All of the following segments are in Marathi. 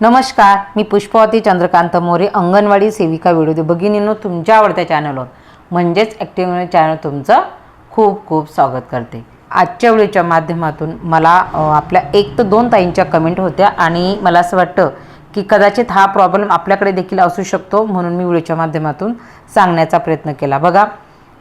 नमस्कार मी पुष्पावती चंद्रकांत मोरे अंगणवाडी सेविका व्हिडिओ भगिनींनो तुमच्या आवडत्या चॅनलवर म्हणजेच ॲक्टिव्ह चॅनल तुमचं खूप खूप स्वागत करते. आजच्या व्हिडिओच्या माध्यमातून मला आपल्या एक तर दोन ताईंच्या कमेंट होत्या आणि मला असं वाटतं की कदाचित हा प्रॉब्लेम आपल्याकडे देखील असू शकतो म्हणून मी व्हिडिओच्या माध्यमातून सांगण्याचा प्रयत्न केला. बघा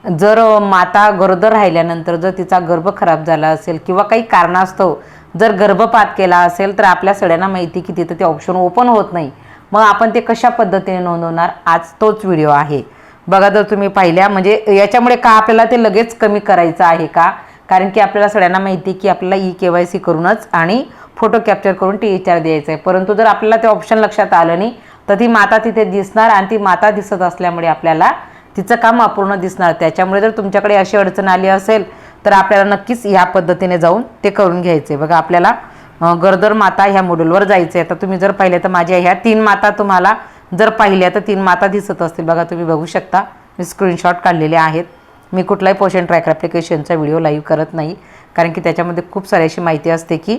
जर माता गरोदर राहिल्यानंतर जर तिचा गर्भ खराब झाला असेल किंवा काही कारणास्तव जर गर्भपात केला असेल तर आपल्या सगळ्यांना माहिती की तिथं ते ऑप्शन ओपन होत नाही. मग आपण ते कशा पद्धतीने नोंदवणार? आज तोच व्हिडिओ आहे. बघा जर तुम्ही पाहिल्या म्हणजे याच्यामुळे का आपल्याला ते लगेच कमी करायचं आहे का? कारण की आपल्याला सगळ्यांना माहिती की आपल्याला ई के वाय सी करूनच आणि फोटो कॅप्चर करून टी एच आर द्यायचं आहे परंतु जर आपल्याला ते ऑप्शन लक्षात आलं नाही तर ती माता तिथे दिसणार आणि ती माता दिसत असल्यामुळे आपल्याला तिचं काम अपूर्ण दिसणार. त्याच्यामुळे जर तुमच्याकडे अशी अडचण आली असेल तर आपल्याला नक्कीच ह्या पद्धतीने जाऊन ते करून घ्यायचे. बघा आपल्याला गरदर गरोदर माता ह्या मॉड्यूलवर जायचं आहे तर तुम्ही जर पाहिले तर माझ्या ह्या तीन माता तुम्हाला जर पाहिल्या तर तीन माता दिसत असतील. बघा तुम्ही बघू शकता. मी स्क्रीनशॉट काढलेले आहेत. मी कुठलाही पोषण ट्रॅकर ॲप्लिकेशनचा व्हिडिओ लाईव्ह करत नाही. कारण की त्याच्यामध्ये खूप सारी अशी माहिती असते की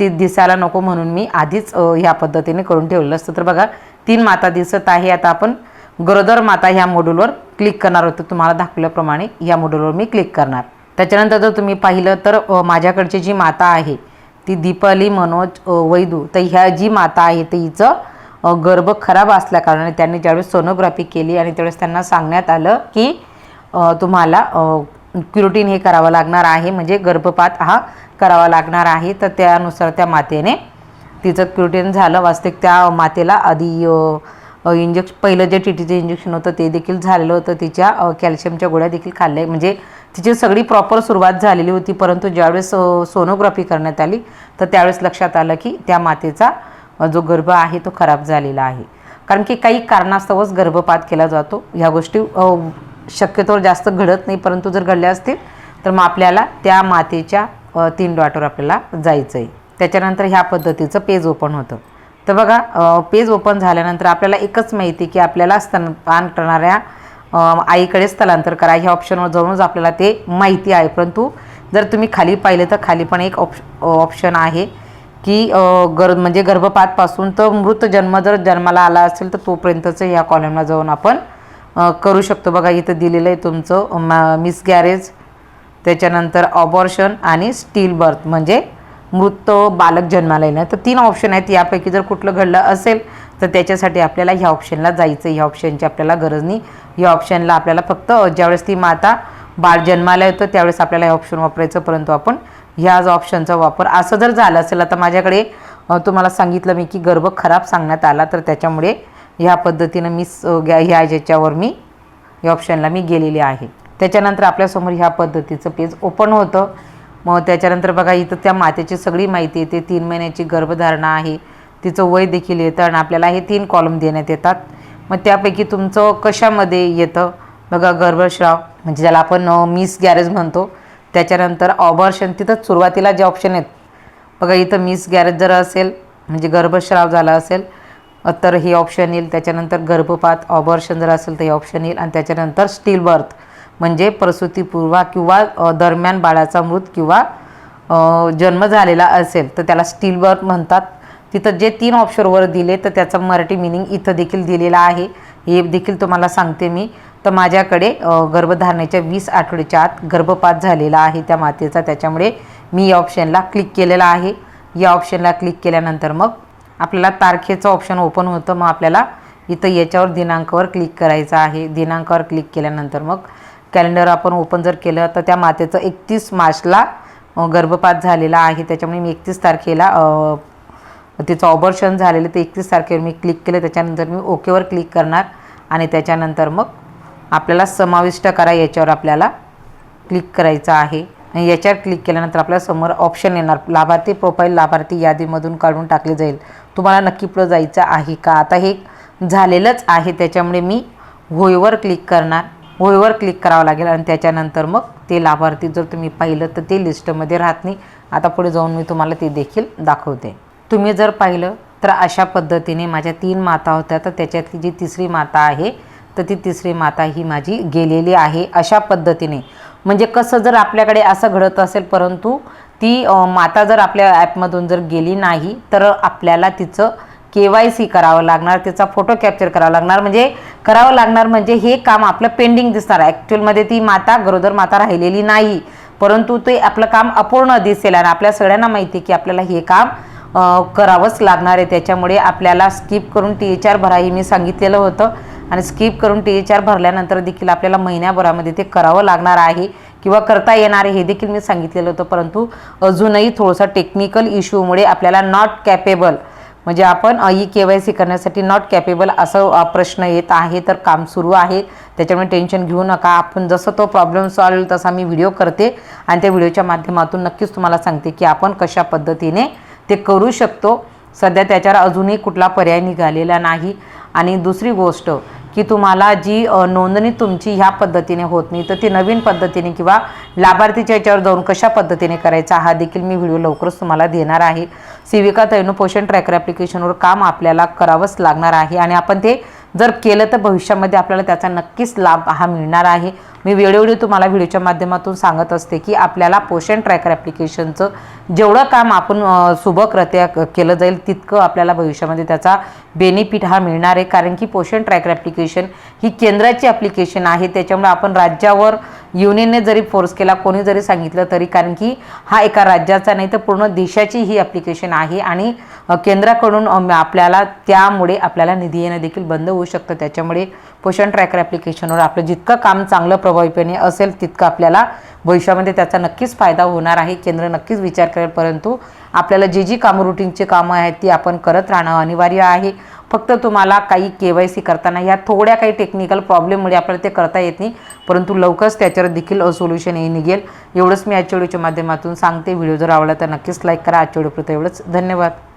ती दिसायला नको म्हणून मी आधीच ह्या पद्धतीने करून ठेवलेलं असतं. तर बघा तीन माता दिसत आहे. आता आपण गरोदर माता ह्या मॉड्यूलवर क्लिक करणार होतो तुम्हाला दाखवल्याप्रमाणे या मॉड्यूलवर मी क्लिक करणार. त्याच्यानंतर जर तुम्ही पाहिलं तर माझ्याकडची जी माता आहे ती दीपाली मनोज वैदू तर ह्या जी माता आहे तर हिचं गर्भ खराब असल्याकारणाने त्यांनी ज्यावेळेस सोनोग्राफी केली आणि त्यावेळेस त्यांना सांगण्यात आलं की तुम्हाला क्युरोटीन हे करावं लागणार आहे म्हणजे गर्भपात हा करावा लागणार आहे तर त्यानुसार त्या मातेने तिचं क्युरोटीन झालं. वास्तविक त्या मातेला आधी इंजेक्श पहिलं जे टी टीचं इंजेक्शन होतं ते देखील झालेलं होतं. तिच्या कॅल्शियमच्या गोळ्या देखील खाल्ल्या. म्हणजे तिची सगळी प्रॉपर सुरुवात झालेली होती. परंतु ज्यावेळेस सोनोग्राफी करण्यात आली तर त्यावेळेस लक्षात आलं की त्या मातेचा जो गर्भ आहे तो खराब झालेला आहे. कारण की काही कारणास्तवच गर्भपात केला जातो. ह्या गोष्टी शक्यतोवर जास्त घडत नाही. परंतु जर घडल्या असतील तर मग आपल्याला त्या मातेच्या तीन डॉटवर आपल्याला जायचं आहे त्याच्यानंतर ह्या पद्धतीचं पेज ओपन होतं. तर बघा पेज ओपन झाल्यानंतर आपल्याला एकच माहिती की आपल्याला स्तनपान करणाऱ्या आईकडे स्थलांतर करा. ह्या ऑप्शनवर जाऊनच आपल्याला ते माहिती आहे. परंतु जर तुम्ही खाली पाहिले तर खाली पण एक ऑप्श ऑप्शन आहे की गर म्हणजे गर्भपातपासून तर मृत जन्म जर जन्माला आला असेल तर तोपर्यंतचं ह्या कॉलमला जाऊन आपण करू शकतो. बघा इथं दिलेलं आहे तुमचं मिस गॅरेज त्याच्यानंतर ऑबॉर्शन आणि स्टील बर्थ म्हणजे मृत बालक जन्माला येणं तर तीन ऑप्शन आहेत. यापैकी जर कुठलं घडलं असेल तर त्याच्यासाठी आपल्याला ह्या ऑप्शनला जायचं. ह्या ऑप्शनची आपल्याला गरज नाही. ह्या ऑप्शनला आपल्याला फक्त ज्यावेळेस ती माता बाळ जन्माला येतं त्यावेळेस आपल्याला हे ऑप्शन वापरायचं. परंतु आपण ह्या ऑप्शनचा वापर. असं जर झालं असेल आता माझ्याकडे तुम्हाला सांगितलं मी की गर्भ खराब सांगण्यात आला तर त्याच्यामुळे ह्या पद्धतीनं मी ह्या ज्याच्यावर मी या ऑप्शनला मी गेलेली आहे. त्याच्यानंतर आपल्यासमोर ह्या पद्धतीचं पेज ओपन होतं. मग त्याच्यानंतर बघा इथं त्या मातेची सगळी माहिती येते. तीन महिन्याची गर्भधारणा आहे. तिचं वय देखील येतं आणि आपल्याला हे तीन कॉलम देण्यात येतात. मग त्यापैकी तुमचं कशामध्ये येतं? बघा गर्भश्राव म्हणजे ज्याला आपण मिस गॅरेज म्हणतो. त्याच्यानंतर ऑबर्शन तिथं सुरुवातीला जे ऑप्शन आहेत. बघा इथं मिस गॅरेज जर असेल म्हणजे गर्भश्राव झाला असेल तर हे ऑप्शन येईल. त्याच्यानंतर गर्भपात ऑबर्शन जर असेल तर हे ऑप्शन येईल. आणि त्याच्यानंतर स्टील बर्थ म्हणजे प्रसूतीपूर्वा किंवा दरम्यान बाळाचा मृत किंवा जन्म झालेला असेल तर त्याला स्टीलवर म्हणतात. तिथं जे तीन ऑप्शनवर दिले तर त्याचं मराठी मिनिंग इथं देखील दिलेलं आहे. हे देखील तुम्हाला सांगते मी. तर माझ्याकडे गर्भधारणेच्या वीस आठवड्याच्या आत गर्भपात झालेला आहे त्या मातेचा. त्याच्यामुळे मी या ऑप्शनला क्लिक केलेला आहे. या ऑप्शनला क्लिक केल्यानंतर मग आपल्याला तारखेचं ऑप्शन ओपन होतं. मग आपल्याला इथं याच्यावर दिनांकावर क्लिक करायचं आहे. दिनांकावर क्लिक केल्यानंतर मग कॅलेंडर आपण ओपन जर केलं तर त्या मातेचं एकतीस मार्चला गर्भपात झालेला आहे. त्याच्यामुळे मी एकतीस तारखेला तिचं ऑबर्शन झालेलं ते एकतीस तारखेवर मी क्लिक केलं. त्याच्यानंतर मी ओकेवर क्लिक करणार आणि त्याच्यानंतर मग आपल्याला समाविष्ट करा याच्यावर आपल्याला क्लिक करायचं आहे. आणि याच्यावर क्लिक केल्यानंतर आपल्यासमोर ऑप्शन येणार. लाभार्थी प्रोफाईल लाभार्थी यादीमधून काढून टाकले जाईल. तुम्हाला नक्की पुढं जायचं आहे का? आता हे झालेलंच आहे. त्याच्यामुळे मी होयवर क्लिक करणार. होयवर क्लिक करावं लागेल आणि त्याच्यानंतर मग ते लाभार्थी जर तुम्ही पाहिलं तर ते लिस्टमध्ये राहत नाही. आता पुढे जाऊन मी तुम्हाला ते देखील दाखवते. तुम्ही जर पाहिलं तर अशा पद्धतीने माझ्या तीन माता होत्या. तर त्याच्यातली जी तिसरी माता आहे तर ती तिसरी माता ही माझी गेलेली आहे अशा पद्धतीने. म्हणजे कसं जर आपल्याकडे असं घडत असेल परंतु ती माता जर आपल्या ॲपमधून जर गेली नाही तर आपल्याला तिचं के वाय सी करावं लागणार तिचा फोटो कॅप्चर करावा लागणार. म्हणजे करावं लागणार म्हणजे हे काम आपलं पेंडिंग दिसणार ॲक्च्युअलमध्ये ती माता गरोदर माता राहिलेली नाही. परंतु ते आपलं काम अपूर्ण दिसेल आणि आपल्या सगळ्यांना माहिती आहे की आपल्याला हे काम करावंच लागणार आहे. त्याच्यामुळे आपल्याला स्किप करून टी एच आर भरा हे मी सांगितलेलं होतं. आणि स्किप करून टी एच आर भरल्यानंतर देखील आपल्याला महिन्याभरामध्ये ते करावं लागणार आहे किंवा करता येणार आहे हे देखील मी सांगितलेलं होतं. परंतु अजूनही थोडंसं टेक्निकल इश्यूमुळे आपल्याला नॉट कॅपेबल म्हणजे आपण ई के वाय सी करण्यासाठी नॉट कॅपेबल असं प्रश्न येत आहे तर काम सुरू आहे. त्याच्यामुळे टेन्शन घेऊ नका. आपण जसं तो प्रॉब्लेम सॉल्व होईल तसा मी व्हिडिओ करते. आणि त्या व्हिडिओच्या माध्यमातून नक्कीच तुम्हाला सांगते की आपण कशा पद्धतीने ते करू शकतो. सध्या त्याच्यावर अजूनही कुठला पर्याय निघालेला नाही. आणि दुसरी गोष्ट की तुम्हाला जी नोंदणी तुमची ह्या पद्धतीने होत नाही तर ती नवीन पद्धतीने किंवा लाभार्थीच्या याच्यावर जाऊन कशा पद्धतीने करायचा हा देखील मी व्हिडिओ लवकरच तुम्हाला देणार आहे. सेविका तैनू पोषण ट्रॅकर ॲप्लिकेशनवर काम आपल्याला करावंच लागणार आहे आणि आपण ते जर केलं तर भविष्यामध्ये आपल्याला त्याचा नक्कीच लाभ हा मिळणार आहे. मी वेळोवेळी तुम्हाला व्हिडिओच्या माध्यमातून सांगत असते की आपल्याला पोषण ट्रॅकर ॲप्लिकेशनचं जेवढं काम आपण सुबकरत्या क- केलं जाईल तितकं आपल्याला भविष्यामध्ये त्याचा बेनिफिट हा मिळणार आहे. कारण की पोषण ट्रॅकर ॲप्लिकेशन ही केंद्राची ॲप्लिकेशन आहे. त्याच्यामुळे आपण राज्यावर युनियनने जरी फोर्स केला कोणी जरी सांगितलं तरी कारण की हा एका राज्याचा नाही तर पूर्ण देशाची ही ॲप्लिकेशन आहे आणि केंद्राकडून आपल्याला त्यामुळे आपल्याला निधी येणं देखील बंद होऊ शकतं. त्याच्यामुळे पोषण ट्रॅकर ॲप्लिकेशनवर आपलं जितकं काम चांगलं प्रभावीपणे असेल तितकं आपल्याला भविष्यामध्ये त्याचा नक्कीच फायदा होणार आहे. केंद्र नक्कीच विचार करेल परंतु आपल्याला जे जी कामं रुटीनचे कामं आहेत ती आपण करत राहणं अनिवार्य आहे. फक्त तुम्हाला काही के वाय सी करताना ह्या थोड्या काही टेक्निकल प्रॉब्लेममुळे आपल्याला ते करता येत नाही. परंतु लवकरच त्याच्यावर देखील सोल्युशन हे निघेल. एवढंच मी आजच्या व्हिडिओच्या माध्यमातून सांगते. व्हिडिओ जर आवडला तर नक्कीच लाईक करा. आजच्या व्हिडिओपुरतं एवढंच. धन्यवाद.